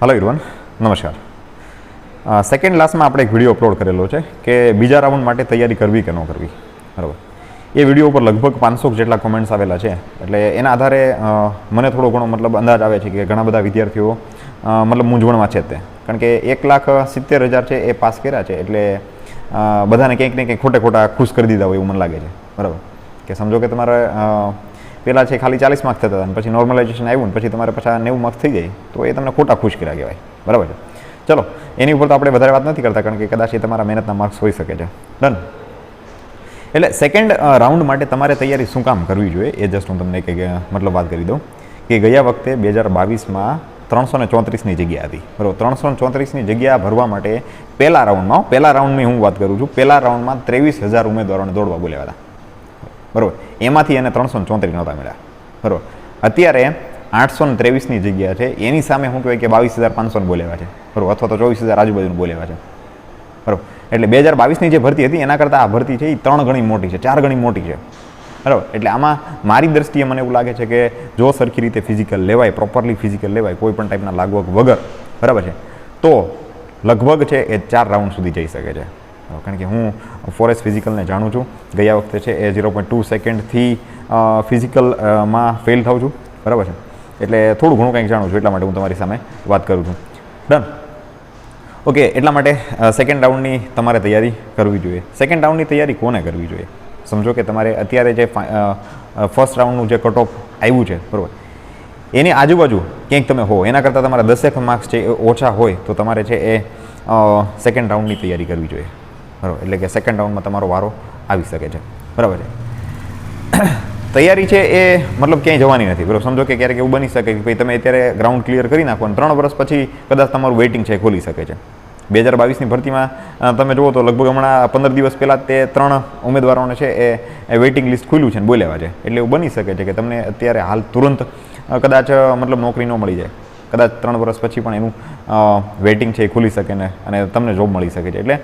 Hello Irwan નમસ્કાર. Second લાસ્ટમાં આપણે એક વીડિયો અપલોડ કરેલો છે કે બીજા રાઉન્ડ માટે તૈયારી કરવી કે ન કરવી. બરાબર. એ વીડિયો ઉપર લગભગ પાંચસો જેટલા કોમેન્ટ્સ આવેલા છે. એટલે એના આધારે મને થોડો ઘણો મતલબ અંદાજ આવે છે કે ઘણા બધા વિદ્યાર્થીઓ મતલબ મૂંઝવણમાં છે તે. કારણ કે એક લાખ સિત્તેર હજાર છે એ પાસ કર્યા છે એટલે બધાને કંઈક ને કંઈક ખોટે ખોટા ખુશ કરી દીધા હોય એવું મને લાગે છે. બરાબર. કે સમજો કે તમારે પહેલાં છે ખાલી ચાલીસ માર્ક્સ થતા હતા પછી નોર્મલાઇઝેશન આવ્યું ને પછી તમારે પાછા નેવું માર્ક્સ થઈ જાય, તો એ તમને ખોટા ખુશ કર્યા કહેવાય. બરાબર છે? ચલો, એની ઉપર તો આપણે વધારે વાત નથી કરતા કારણ કે કદાચ એ તમારા મહેનતના માર્ક્સ હોઈ શકે છે. ડન એટલે સેકન્ડ રાઉન્ડ માટે તમારે તૈયારી શું કામ કરવી જોઈએ? એ જસ્ટ હું તમને કંઈક મતલબ વાત કરી દઉં. કે ગયા વખતે બે હજાર બાવીસમાં ત્રણસો ને ચોત્રીસની જગ્યા હતી. બરાબર, ત્રણસો ને ચોત્રીસની જગ્યા ભરવા માટે પહેલા રાઉન્ડમાં પહેલા રાઉન્ડની હું વાત કરું છું, પહેલા રાઉન્ડમાં ત્રેવીસ હજાર ઉમેદવારોને દોડવા બોલાવ્યા હતા. બરાબર. એમાંથી એને ત્રણસો ચોત્રીસ નહોતા મળ્યા. બરાબર. અત્યારે આઠસો ને ત્રેવીસની જગ્યા છે. એની સામે શું કહેવાય કે બાવીસ હજાર પાંચસો બોલેવા છે. બરાબર. અથવા તો ચોવીસ હજાર આજુબાજુનું બોલેવા છે. બરાબર. એટલે બે હજાર બાવીસની જે ભરતી હતી, એના કરતાં આ ભરતી છે એ ત્રણ ગણી મોટી છે. ચાર ગણી મોટી છે. બરાબર. એટલે આમાં મારી દ્રષ્ટિએ મને એવું લાગે છે કે જો સરખી રીતે ફિઝિકલ લેવાય પ્રોપરલી ફિઝિકલ લેવાય, કોઈ પણ ટાઈપના લાગવગ વગર. બરાબર છે? તો લગભગ છે એ ચાર રાઉન્ડ સુધી જઈ શકે છે. કારણ કે હું ફોરેસ્ટ ફિઝિકલને જાણું છું. ગયા વખતે છે એ ઝીરો પોઈન્ટ ટુ સેકન્ડથી ફિઝિકલમાં ફેલ થાઉં છું. બરાબર છે? એટલે થોડું ઘણું કંઈક જાણું છું એટલા માટે હું તમારી સામે વાત કરું છું. ડન ઓકે એટલા માટે સેકન્ડ રાઉન્ડની તમારે તૈયારી કરવી જોઈએ. સેકન્ડ રાઉન્ડની તૈયારી કોને કરવી જોઈએ? સમજો કે તમારે અત્યારે જે ફર્સ્ટ રાઉન્ડનું જે કટ ઓફ આવ્યું છે, બરાબર? એની આજુબાજુ ક્યાંક તમે હો, એના કરતાં તમારા દસેક માર્ક્સ છે એ ઓછા હોય, તો તમારે છે એ સેકન્ડ રાઉન્ડની તૈયારી કરવી જોઈએ. બરાબર. એટલે કે સેકન્ડ રાઉન્ડમાં તમારો વારો આવી શકે છે. બરાબર છે. તૈયારી છે એ મતલબ ક્યાંય જવાની નથી. બરાબર, સમજો કે ક્યારેક એવું બની શકે કે ભાઈ તમે અત્યારે ગ્રાઉન્ડ ક્લિયર કરી નાખો અને ત્રણ વર્ષ પછી કદાચ તમારું વેઇટિંગ છે એ ખોલી શકે છે. બે હજાર બાવીસની ભરતીમાં તમે જુઓ તો લગભગ હમણાં પંદર દિવસ પહેલાં તે ત્રણ ઉમેદવારોને છે એ વેઇટિંગ લિસ્ટ ખુલ્યું છે ને બોલ્યા છે. એટલે એવું બની શકે છે કે તમને અત્યારે હાલ તુરંત કદાચ મતલબ નોકરી ન મળી જાય. કદાચ ત્રણ વર્ષ પછી પણ એનું વેઇટિંગ છે એ ખુલી શકે ને, અને તમને જોબ મળી શકે છે. એટલે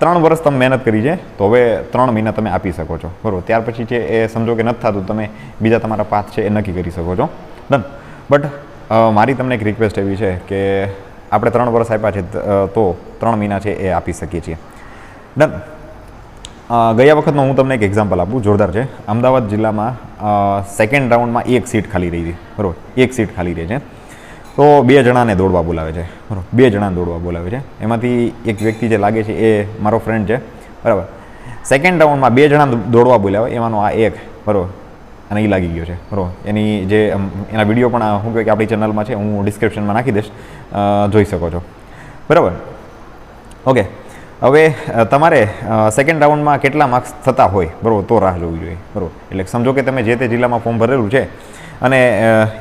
ત્રણ વર્ષ તમે મહેનત કરી છે, તો હવે ત્રણ મહિના તમે આપી શકો છો. બરાબર? ત્યાર પછી છે એ સમજો કે નથી થતું, તમે બીજા તમારા પાથ છે એ નક્કી કરી શકો છો. ડન બટ મારી તમને એક રિક્વેસ્ટ એવી છે કે આપણે ત્રણ વર્ષ આપ્યા છે તો ત્રણ મહિના છે એ આપી શકીએ છીએ. ડન ગયા વખતનો હું તમને એક એક્ઝામ્પલ આપું, જોરદાર છે. અમદાવાદ જિલ્લામાં સેકન્ડ રાઉન્ડમાં એક સીટ ખાલી રહી હતી બરાબર? એક સીટ ખાલી રહી છે. તો બે જણાને દોડવા બોલાવે છે. બરાબર. બે જણાને દોડવા બોલાવે છે. એમાંથી એક વ્યક્તિ જે લાગે છે એ મારો ફ્રેન્ડ છે. બરાબર. સેકન્ડ રાઉન્ડમાં બે જણા દોડવા બોલાવે. એમાંનો આ એક, બરાબર, અને એ લાગી ગયો છે. બરાબર. એની જે એના વીડિયો પણ શું કહેવાય કે આપણી ચેનલમાં છે, હું ડિસ્ક્રિપ્શનમાં નાખી દઈશ. જોઈ શકો છો. બરાબર. ઓકે હવે તમારે સેકન્ડ રાઉન્ડમાં કેટલા માર્ક્સ થતા હોય? બરાબર, તો રાહ જોવી જોઈએ. બરાબર. એટલે સમજો કે તમે જે તે જિલ્લામાં ફોર્મ ભરેલું છે અને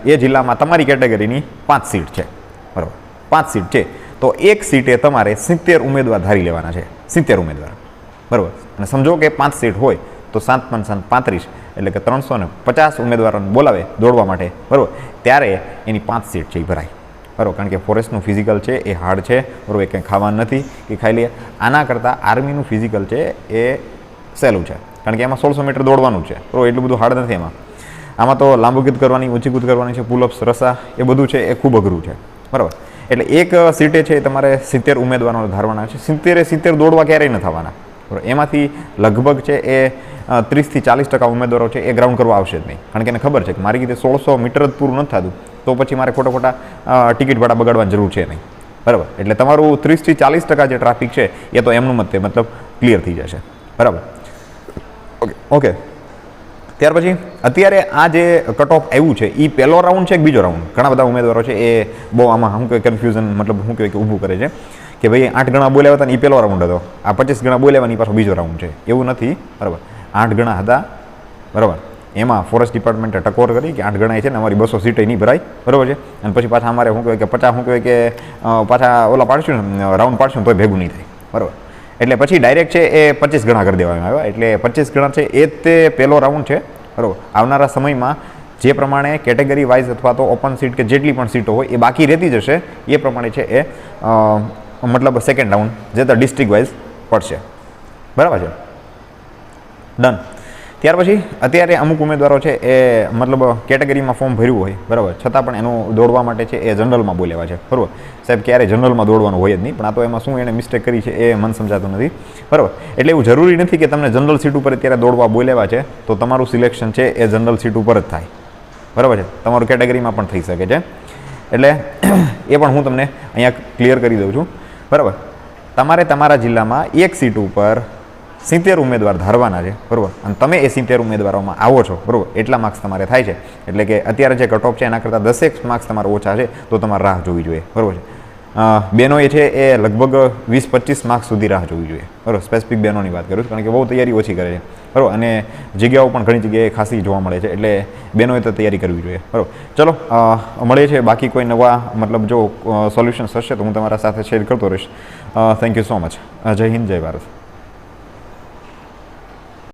એ જિલ્લામાં તમારી કેટેગરીની પાંચ સીટ છે. બરાબર. પાંચ સીટ છે. તો એક સીટે તમારે સિત્તેર ઉમેદવાર ધારી લેવાના છે. સિત્તેર ઉમેદવાર. બરાબર. અને સમજો કે પાંચ સીટ હોય તો સાત પાંચ સાત પાંત્રીસ, એટલે કે ત્રણસો ને પચાસ ઉમેદવારોને બોલાવે દોડવા માટે. બરાબર. ત્યારે એની પાંચ સીટ છે એ ભરાય. બરાબર કારણ કે ફોરેસ્ટનું ફિઝિકલ છે, એ હાર્ડ છે, બરાબર, એ કંઈ ખાવાનું નથી કે ખાઈ લે આના કરતાં આર્મીનું ફિઝિકલ છે, એ સહેલું છે, કારણ કે એમાં સોળસો મીટર દોડવાનું છે, બરાબર, એટલું બધું હાર્ડ નથી એમાં. આમાં તો લાંબુ કૂદ કરવાની ઊંચી કૂદ કરવાની છે, પુલઅપ્સ રસા એ બધું છે, એ ખૂબ અઘરું છે, બરાબર. એટલે એક સીટે છે એ તમારે સિત્તેર ઉમેદવારો ધારવાના છે, સિત્તેરે સિત્તેર દોડવા ક્યારેય ન થવાના, બરાબર, એમાંથી લગભગ છે, એ ત્રીસથી ચાલીસ ટકા ઉમેદવારો છે, એ ગ્રાઉન્ડ કરવા આવશે જ નહીં, કારણ કે એને ખબર છે કે મારી રીતે સોળસો મીટર જ પૂરું નથી થતું તો પછી મારે ખોટા ખોટા ટિકિટ ભાડા બગાડવાની જરૂર છે નહીં. બરાબર? એટલે તમારું ત્રીસથી ચાલીસ ટકા જે ટ્રાફિક છે, એ તો એમનું મત મતલબ ક્લિયર થઈ જશે. બરાબર? Okay okay. ત્યાર પછી, અત્યારે આ જે કટ ઓફ આવ્યું છે એ પહેલો રાઉન્ડ છે કે બીજો રાઉન્ડ ઘણા બધા ઉમેદવારો છે, એ બહુ આમાં શું કહેવાય કન્ફ્યુઝન મતલબ શું કહેવાય કે ઊભું કરે છે. કે ભાઈ, આઠ ગણા બોલ્યા હતા ને એ પહેલો રાઉન્ડ હતો. આ પચીસ ગણા બોલ્યા એ પાછો બીજો રાઉન્ડ છે. એવું નથી. બરાબર? આઠ ગણા હતા. બરાબર? એમાં ફોરેસ્ટ ડિપાર્ટમેન્ટે ટકોર કરી કે આઠ ગણાય છે ને અમારી બસો સીટે નહીં ભરાય. બરાબર છે? અને પછી પાછા અમારે શું કહેવાય કે પચાસ શું કહેવાય કે પાછા ઓલા પાડશું ને રાઉન્ડ પાડશું તોય ભેગું નહીં થાય. બરાબર? એટલે પછી ડાયરેક્ટ છે એ પચીસ ગણા કરી દેવામાં આવ્યા. એટલે પચીસ ગણા છે એ તે પહેલો રાઉન્ડ છે. બરાબર? આવનારા સમયમાં જે પ્રમાણે કેટેગરી વાઇઝ અથવા તો ઓપન સીટ કે જેટલી પણ સીટો હોય, એ બાકી રહેતી જશે. એ પ્રમાણે છે એ મતલબ સેકન્ડ રાઉન્ડ જે તો ડિસ્ટ્રિક્ટ વાઇઝ પડશે. બરાબર છે? ડન ત્યાર પછી અત્યારે અમુક ઉમેદવારો છે એ મતલબ કેટેગરીમાં ફોર્મ ભર્યું હોય, બરાબર? છતાં પણ એનું દોડવા માટે છે એ જનરલમાં બોલેવા છે, બરાબર? સાહેબ, ક્યારે જનરલમાં દોડવાનું હોય જ નહીં, પણ આ તો એમાં શું એણે મિસ્ટેક કરી છે એ મન સમજાતું નથી, બરાબર? એટલે એવું જરૂરી નથી કે તમને જનરલ સીટ ઉપર અત્યારે દોડવા બોલેવા છે, તો તમારું સિલેક્શન છે એ જનરલ સીટ ઉપર જ થાય, બરાબર છે? તમારું કેટેગરીમાં પણ થઈ શકે છે. એટલે એ પણ હું તમને અહીંયા ક્લિયર કરી દઉં છું, બરાબર? તમારે તમારા જિલ્લામાં એક સીટ ઉપર સિત્તેર ઉમેદવાર ધારવાના છે બરાબર? અને તમે એ સિત્તેર ઉમેદવારોમાં આવો છો બરાબર? એટલા માર્ક્સ તમારે થાય છે. એટલે કે અત્યારે જે કટ છે એના કરતાં દસેક માર્ક્સ તમારા ઓછા છે તો તમારે રાહ જોવી જોઈએ બરાબર છે? અ, બહેનો એ છે એ લગભગ વીસ પચીસ માર્ક્સ સુધી રાહ જોવી જોઈએ બરાબર? સ્પેસિફિક બહેનોની વાત કરું છું કારણ કે બહુ તૈયારી ઓછી કરે છે બરાબર? અને જગ્યાઓ પણ ઘણી જગ્યાએ ખાસી જોવા મળે છે એટલે બહેનોએ તો તૈયારી કરવી જોઈએ બરાબર? ચલો મળે છે બાકી કોઈ નવા મતલબ જો સોલ્યુશન્સ હશે તો હું તમારા સાથે શેર કરતો રહીશ. થેન્ક યુ સો મચ જય હિન્દ જય ભારત.